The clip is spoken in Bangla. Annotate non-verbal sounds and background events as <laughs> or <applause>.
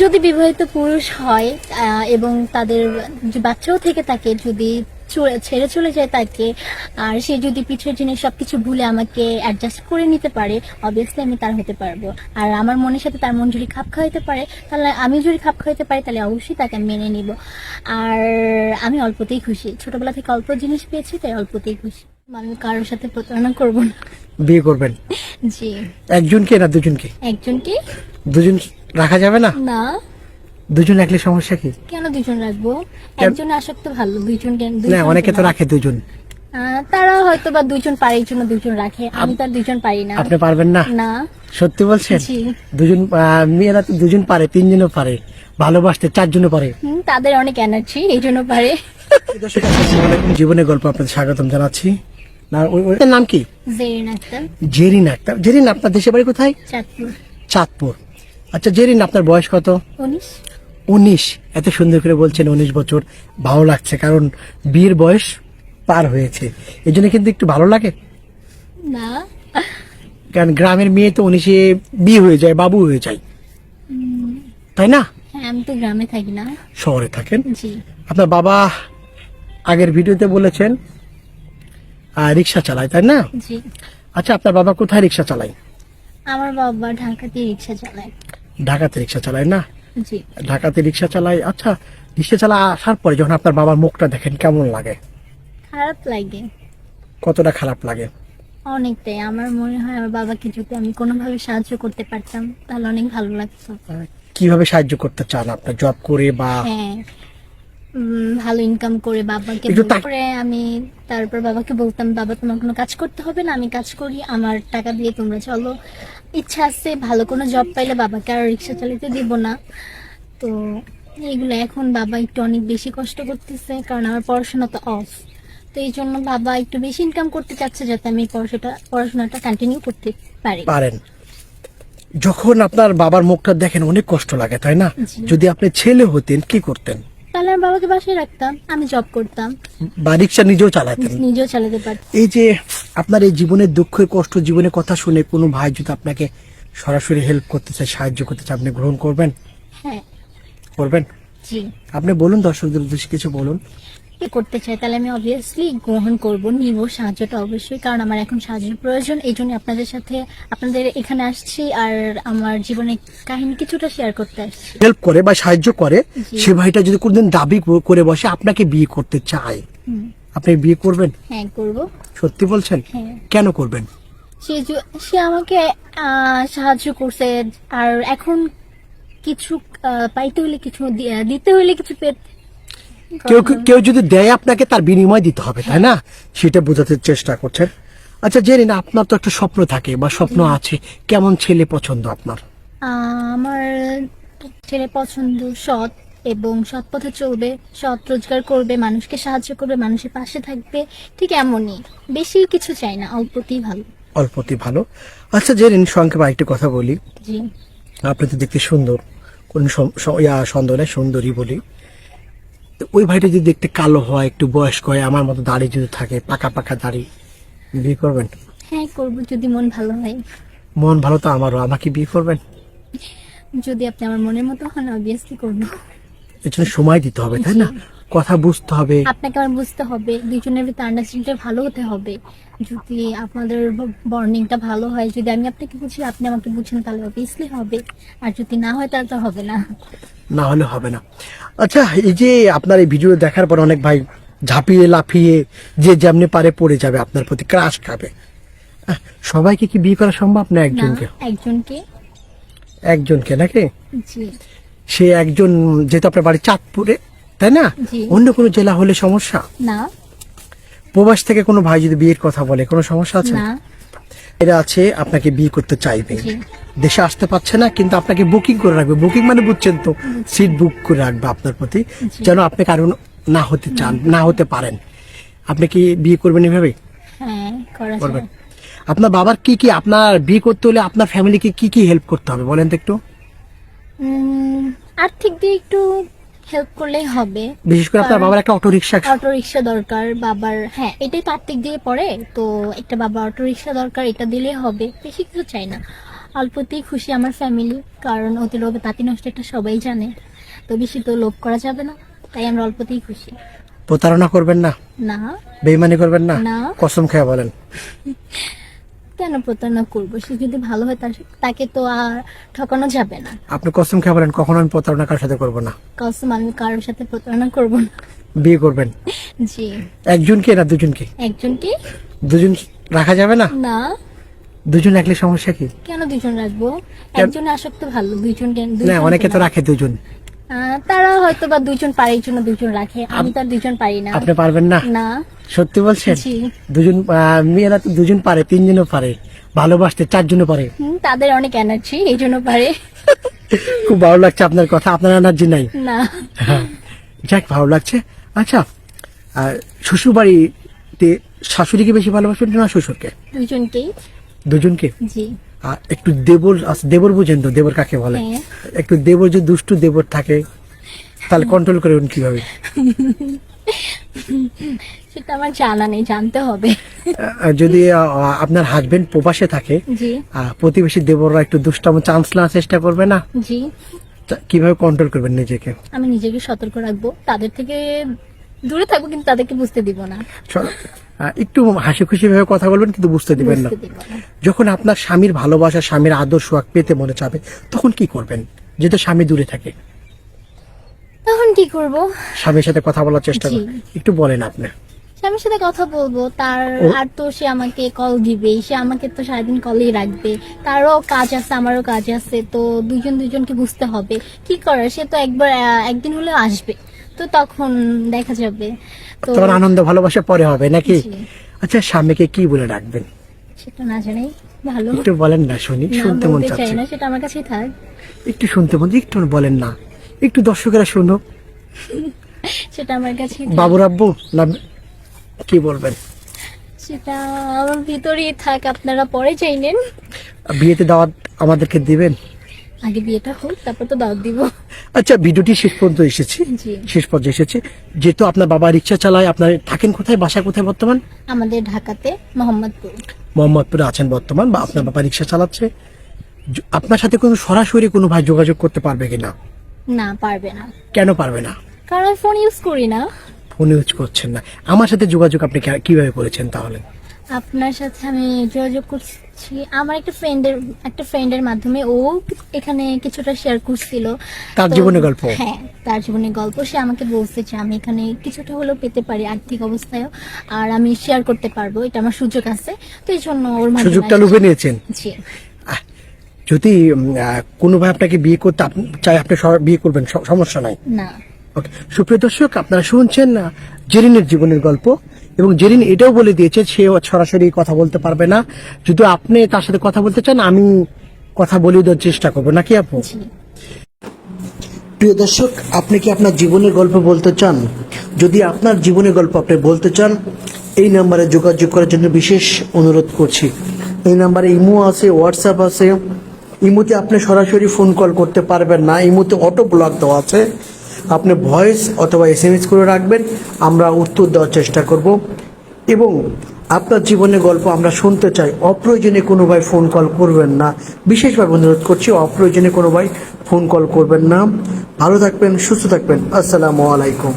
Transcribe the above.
যদি বিবাহিত পুরুষ হয় এবং তাদের বাচ্চাও থেকে থাকে যদি ছেড়ে চলে যায় তাকে, আর সে যদি পিছের জিনিস সবকিছু ভুলে আমাকে অ্যাডজাস্ট করে নিতে পারে অবভিয়াসলি আমি তার হতে পারব। আর আমার মনের সাথে তার মন যদি খাপ খাওয়াইতে পারে, তাহলে আমি যদি খাপ খাওয়াইতে পারি, তাহলে অবশ্যই তাকে মেনে নিব। আর আমি অল্পতেই খুশি। ছোটবেলা থেকে অল্প জিনিস পেয়েছি, তাই অল্পতেই খুশি। আমি কারোর সাথে প্রতারণা করব না। বিয়ে করবেন? জি। একজনকে না দুজনকে? একজনকে? দুজন রাখা যাবে না? না। দুজন রাখলে সমস্যা কি? কেন দুজন রাখব? একজন আসক্ত ভালো দুইজন কেন না অনেকে তো রাখে দুজন। তারা হয়তো বা দুজন পারে এই জন্য দুজন রাখে। আমি তো আর দুজন পারি না। আপনি পারবেন না? না। সত্যি বলছেন? দুজন মেয়েরা তো দুজন পারে তিনজনও পারে ভালোবাসতে চারজনও পারে। হুম, তাদের অনেক এনার্জি এই জন্য পারে। <laughs> জীবনের গল্প আপনাদের স্বাগতম জানাচ্ছি। না ওই নাম কি? জেরিন আক্তার। জেরিন আক্তার। জেরিন আপনার দেশের বাড়ি কোথায়? চাঁদপুর। চাঁদপুর। আচ্ছা জেরিন আপনার বয়স কত? উনিশ। উনিশ। এত সুন্দর করে বলছেন উনিশ বছর। ভালো লাগছে কারণ বিয়ের বয়স পার হয়েছে। এই জন্য কিন্তু একটু ভালো লাগে। না। কারণ গ্রামের মেয়ে তো উনিশে বিয়ে হয়ে যায় বাবু হয়ে যায়। তাই না? হ্যাঁ আমি তো গ্রামে থাকি না। শহরে থাকেন? আপনার বাবা আগের ভিডিওতে বলেছেন রিক্সা চালায় তাই না? জি। আচ্ছা আপনার বাবা কোথায় রিক্সা চালায়? আমার বাবা ঢাকাতে রিক্সা চালায়। ঢাকাতে রিক্সা চালায় না? জি। ঢাকাতে রিক্সা চালায় আচ্ছা রিক্সা চালা আসার পরে যখন আপনার বাবার মুখটা দেখেন কেমন লাগে? খারাপ লাগে। কতটা খারাপ লাগে? অনেকটাই। আমার মনে হয় আমার বাবাকে যদি আমি কোনোভাবে সাহায্য করতে পারতাম তাহলে অনেক ভালো লাগতো। কীভাবে সাহায্য করতে চান? আপনার জব করে বা হ্যাঁ। ভালো ইনকাম করে বাবাকে করে আমি তারপর বাবাকে বলতাম বাবা তোমার কোনো কাজ করতে হবে না আমি কাজ করি আমার টাকা দিয়ে তোমরা চলো। ইচ্ছা আছে ভালো কোনো জব পাইলে বাবাকে আর রিক্সা চালাতে দিব না। তো এইগুলো এখন বাবা একটু অনেক বেশি কষ্ট করতেছে কারণ আমার পড়াশোনা তো অফ তো এই জন্য বাবা একটু বেশি ইনকাম করতে চাচ্ছে যাতে আমি পড়াশোনাটা পড়াশোনাটা কন্টিনিউ করতে পারি। পারেন। যখন আপনার বাবার মুখটা দেখেন অনেক কষ্ট লাগে তাই না? যদি আপনি ছেলে হতেন কি করতেন? তাহলে আমার বাবাকে বাসায় রাখতাম আমি জব করতাম। বা রিক্সা নিজেও চালাতেন। নিজেও চালাতে পারতাম। এই যে আপনার এই জীবনের দুঃখ কষ্ট জীবনের কথা শুনে কোনো ভাই যদি আপনাকে সরাসরি হেল্প করতে চায় সাহায্য করতে চায় আপনি গ্রহণ করবেন? হ্যাঁ। করবেন? জি। আপনি বলুন দর্শকদের উদ্দেশ্যে কিছু বলুন। করতে চাই তাহলে আমি অবভিয়াসলি গ্রহণ করব নিব সাহায্যটা অবশ্যই কারণ আমার এখন সাহায্যের প্রয়োজন এই জন্য আপনাদের সাথে আপনাদের এখানে আসছি আর আমার জীবনের কাহিনী কিছুটা শেয়ার করতে আসছি। হেল্প করে বা সাহায্য করে সে ভাইটা যদি কোনদিন দাবি করে বসে আপনাকে বিয়ে করতে চায়। আপনি বিয়ে করবেন? হ্যাঁ করব। সত্যি বলছেন? হ্যাঁ। কেন করবেন? সে য- সে আমাকে সাহায্য করছে আর এখন কিছু পাইতে হলে কিছু দিতে হলে কিছু পেতে কেউ কেউ যদি দেয় আপনাকে তার বিনিময় দিতে হবে তাই না? সেটা বোঝাতে চেষ্টা করছেন। আচ্ছা জেনে না আপনার তো একটা স্বপ্ন থাকে বা স্বপ্ন আছে। কেমন ছেলে পছন্দ আপনার? আমার ছেলে পছন্দ সৎ এবং সৎ পথে চলবে সৎ রোজগার করবে মানুষকে সাহায্য করবে মানুষের পাশে থাকবে ঠিক এমনই। বেশি কিছু চাই না অল্পতেই ভালো। অল্পতি ভালো। আচ্ছা জেরিন সংক্ষেপে আরেকটি কথা বলি। জি। আপনি তো দেখতে সুন্দর। কোন সন্দেহ ইয়া সুন্দর বলি। ওই ভাইটা যদি দেখতে কালো হয় একটু বয়স্ক হয় আমার মতো দাড়ি যদি থাকে পাকা পাকা দাড়ি বিয়ে করবেন? হ্যাঁ করব যদি মন ভালো হয়। মন ভালো তো আমারও আমাকে বিয়ে করবেন? যদি আপনি আমার মনের মতো হন অবভিয়াসলি করব। এর জন্য সময় দিতে হবে তাই না? কথা বুঝতে হবে। আপনাকে আমার বুঝতে হবে দুজনের ভিতরে আন্ডারস্ট্যান্ডিংটা ভালো হতে হবে। যদি আপনাদের বর্নিংটা ভালো হয় যদি আমি আপনাকে বুঝি আপনি আমাকে বুঝেন তাহলে অবভিয়াসলি হবে। আর যদি না হয় তাহলে তো হবে না। না হলে হবে না। আচ্ছা এই যে আপনার এই ভিডিও দেখার পর অনেক ভাই ঝাঁপিয়ে লাফিয়ে যে যেমনি পারে পড়ে যাবে আপনার প্রতি ক্রাশ খাবে। সবাইকে কি বিয়ে করা সম্ভব না একজনকে? একজনকে। একজনকে নাকি? জি। সে একজন যেহেতু আপনার বাড়ি চাঁদপুরে তাই না? অন্য কোনো জেলা হলে সমস্যা? না। প্রবাস থেকে কোনো ভাই যদি বিয়ের কথা বলে কোনো সমস্যা আছে? এরা আছে আপনাকে বিয়ে করতে চাইবে। দেশে আসতে পারছে না কিন্তু আপনাকে বুকিং করে রাখবে। বুকিং মানে বুঝছেন তো সিট বুক করে রাখবে আপনার প্রতি। যেন আপনি কারণ না হতে চান না হতে পারেন। আপনি কি বিয়ে করবেন এভাবে? হ্যাঁ করবেন। আপনার বাবার কি কি আপনার বিয়ে করতে হলে আপনার ফ্যামিলিকে কি কি হেল্প করতে হবে? বলেন তো একটু। আর্থিক দিয়ে একটু হেল্প করলেই হবে। বিশেষ করে আপনার বাবার একটা অটো রিক্সা অটো রিক্সা দরকার বাবার হ্যাঁ এটাই তো আর্থিক দিয়ে পড়ে তো একটা বাবা অটো রিক্সা দরকার এটা দিলে হবে বেশি কিছু চাই না। অল্পতেই খুশি আমার ফ্যামিলি কারণ অতি লোভে তাঁতি নষ্ট এটা সবাই জানে তো বেশি তো লোভ করা যাবে না তাই আমরা অল্পতেই খুশি। প্রতারণা করবেন না? না। বেইমানি করবেন না? না। কসম খেয়ে বলেন। <laughs> কেন প্রতারণা করব? সে যদি ভালো হয় তার তাকে তো আর ঠকানো যাবে না। আপনি কসম খেয়ে বলেন কখনো আমি প্রতারণা কার সাথে করব না। কসম আমি কারোর সাথে প্রতারণা করব না। বিয়ে করবেন? জি। একজনকে না দুজনকে একজনকে দুজন রাখা যাবে না? না। দুজন রাখলে সমস্যা কি? কেন দুজন রাখব? একজন আসক্ত ভালো দুজন কেন- না অনেকে তো রাখে দুজন। তারা হয়তো বা দুজন পারে জন্য দুজন রাখে আমি তো আর দুজন পারি না। আপনি পারবেন না? না। সত্যি বলছেন? দুজন মেয়েরা তো দুজন পারে তিনজনও পারে ভালোবাসতে চারজনও পারে। তাদের অনেক এনার্জি এই জন্য পারে। খুব ভালো লাগছে আপনার কথা আপনার এনার্জি নাই। না। হ্যাঁ যাক ভালো লাগছে। আচ্ছা আর শ্বশুর বাড়িতে শাশুড়িকে বেশি ভালোবাসবেন না শ্বশুরকে? দুজনকেই। দুজনকে? জি। আর একটু দেবর আছে, দেবর বুঝেন তো দেবর কাকে বলে? হ্যাঁ। একটু দেবর যে দুষ্টু দেবর থাকে তাহলে কন্ট্রোল করবেন কীভাবে? <laughs> সেটা আমার জানা নেই জানতে হবে। যদি আপনার হাজবেন্ড প্রবাসে থাকে প্রতিবেশী দেবররা একটু দুষ্টাম চান্স নেওয়ার চেষ্টা করবে না? জি। কীভাবে কন্ট্রোল করবেন নিজেকে? আমি নিজেকে সতর্ক রাখব। তাদের থেকে দূরে থাকব কিন্তু তাদেরকে বুঝতে দিব না। একটু হাসি খুশি ভাবে কথা বলবেন কিন্তু বুঝতে দিবেন না। যখন আপনার স্বামীর ভালোবাসা স্বামীর আদর্শ পেতে মনে চাবে তখন কি করবেন? যেহেতু স্বামী দূরে থাকে। তখন কি করব? স্বামীর সাথে কথা বলার চেষ্টা জি। করুন একটু বলেন আপনি। স্বামীর সাথে কথা বলব। তার আর তো সে আমাকে কল দিবে। সে আমাকে তো সারাদিন কলেই রাখবে। তারও কাজ আছে আমারও কাজ আছে। তো দুজন দুজনকে বুঝতে হবে। কি করার সে তো একবার আহ, একদিন হলেও আসবে। তো তখন দেখা যাবে। তো আনন্দ ভালোবাসা পরে হবে নাকি? জি। আচ্ছা স্বামীকে কি বলে রাখবেন? সেটা না জানাই। ভালো। একটু বলেন না শুনি না শুনতে মন বলতে চাই চাচ্ছে। না সেটা আমার কাছেই থাক। একটু শুনতে মন একটু বলেন না। একটু দর্শকেরা শুনো। সেটা আমার থাক। বাবুর আব্বু না কি বলবেন? সেটা আমার ভিতরেই থাক আপনারা পরে চাই নেন বিয়েতে দাওয়াত আমাদেরকে দিবেন? আগে বিয়েটা হোক তারপর তো দাওয়াত দিব। আচ্ছা ভিডিওটি শেষ পর্যন্ত এসেছি। শেষ পর্যায়ে এসেছে। যেহেতু আপনার বাবা রিক্সা চালায় আপনার থাকেন কোথায়? বাসা কোথায় বর্তমান? আমাদের ঢাকাতে মোহাম্মদপুর। মোহাম্মদপুরে আছেন বর্তমান বা আপনার বাবা রিক্সা চালাচ্ছে। আপনার সাথে কোনো সরাসরি কোনো ভাই যোগাযোগ করতে পারবে কিনা? না পারবে না। কেন পারবে না? কারণ আমি ফোন ইউজ করি না। ফোন ইউজ করছেন না। আমার সাথে যোগাযোগ আপনি কীভাবে করেছেন তাহলে? আপনার সাথে আমি যোগাযোগ করছি। আমার একটা ফ্রেন্ডের একটা ফ্রেন্ডের মাধ্যমে ও এখানে কিছুটা শেয়ার করছিল। তার জীবনের গল্প? হ্যাঁ তার জীবনের গল্প। সে আমাকে বলছে যে আমি এখানে কিছুটা হলেও পেতে পারি আর্থিক অবস্থায়ও আর আমি শেয়ার করতে পারব। এটা আমার সুযোগ আছে। তো এই জন্য ওর মাধ্যমে সুযোগটা আমি- নিয়েছেন? জি। যদি কোনো ভাই আপনাকে বিয়ে করতে চাই আপনি বিয়ে করবেন সমস্যা নাই? না। ওকে সুপ্রিয় দর্শক আপনারা শুনছেন জেরিনের জীবনের গল্প এবং জেরিন এটাও বলে দিয়েছে সে সরাসরি কথা বলতে পারবে না। যদি আপনি তার সাথে কথা বলতে চান আমি কথা বলিয়ে দেওয়ার চেষ্টা করব। নাকি আপু? প্রিয় দর্শক আপনি কি আপনার জীবনের গল্প বলতে চান? যদি আপনার জীবনের গল্প আপনি বলতে চান এই নাম্বারে যোগাযোগ করার জন্য বিশেষ অনুরোধ করছি। এই নাম্বারে ইমো আছে হোয়াটসঅ্যাপ আছে ইমোতে আপনি সরাসরি ফোন কল করতে পারবেন না। ইমোতে অটো ব্লক দেওয়া আছে। আপনি ভয়েস অথবা এস এম এস করে রাখবেন। আমরা উত্তর দেওয়ার চেষ্টা করব। এবং আপনার জীবনের গল্প আমরা শুনতে চাই। অপ্রয়োজনে কোনো ভাই ফোন কল করবেন না। বিশেষভাবে অনুরোধ করছি, অপ্রয়োজনে কোনো ভাই ফোন কল করবেন না। ভালো থাকবেন, সুস্থ থাকবেন। আসসালামু আলাইকুম।